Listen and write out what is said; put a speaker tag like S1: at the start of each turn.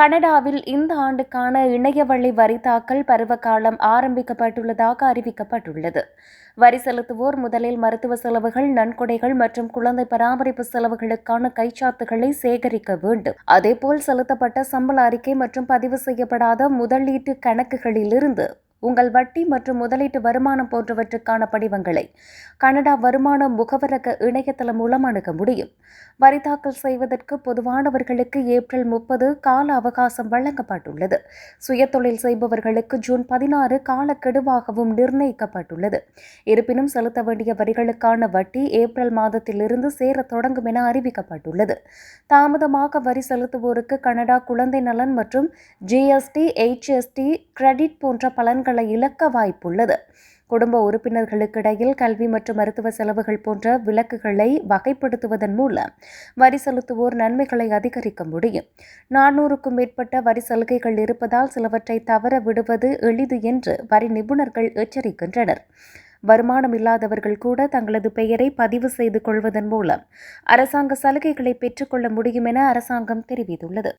S1: கனடாவில் இந்த ஆண்டுக்கான இணையவழி வரி தாக்கல் பருவகாலம் ஆரம்பிக்கப்பட்டுள்ளதாக அறிவிக்கப்பட்டுள்ளது. வரி செலுத்துவோர் முதலில் மருத்துவ செலவுகள் நன்கொடைகள் மற்றும் குழந்தை பராமரிப்பு செலவுகளுக்கான கைச்சாத்துகளை சேகரிக்க வேண்டும். அதேபோல் செலுத்தப்பட்ட சம்பள அறிக்கை மற்றும் பதிவு செய்யப்படாத முதலீட்டு கணக்குகளிலிருந்து உங்கள் வட்டி மற்றும் முதலீட்டு வருமானம் போன்றவற்றுக்கான படிவங்களை கனடா வருமான முகவரக இணையதளம் மூலம் அணுக முடியும். வரி தாக்கல் செய்வதற்கு பொதுவானவர்களுக்கு ஏப்ரல் முப்பது கால அவகாசம் வழங்கப்பட்டுள்ளது. சுயதொழில் செய்பவர்களுக்கு ஜூன் பதினாறு காலக்கெடுவாகவும் நிர்ணயிக்கப்பட்டுள்ளது. இருப்பினும் செலுத்த வேண்டிய வரிகளுக்கான வட்டி ஏப்ரல் மாதத்திலிருந்து சேரத் தொடங்கும் என அறிவிக்கப்பட்டுள்ளது. தாமதமாக வரி செலுத்துவோருக்கு கனடா குழந்தை நலன் மற்றும் ஜிஎஸ்டி எச்எஸ்டி கிரெடிட் போன்ற பலன்கள் இழக்க வாய்ப்புள்ளது. குடும்ப உறுப்பினர்களுக்கிடையில் கல்வி மற்றும் மருத்துவ செலவுகள் போன்ற விலக்குகளை வகைப்படுத்துவதன் மூலம் வரி செலுத்துவோர் நன்மைகளை அதிகரிக்க முடியும். நானூறுக்கும் மேற்பட்ட வரி சலுகைகள் இருப்பதால் சிலவற்றை தவற விடுவது எளிது என்று வரி நிபுணர்கள் எச்சரிக்கின்றனர். வருமானம் இல்லாதவர்கள் கூட தங்களது பெயரை பதிவு செய்து கொள்வதன் மூலம் அரசாங்க சலுகைகளை பெற்றுக்கொள்ள முடியும் என அரசாங்கம் தெரிவித்துள்ளது.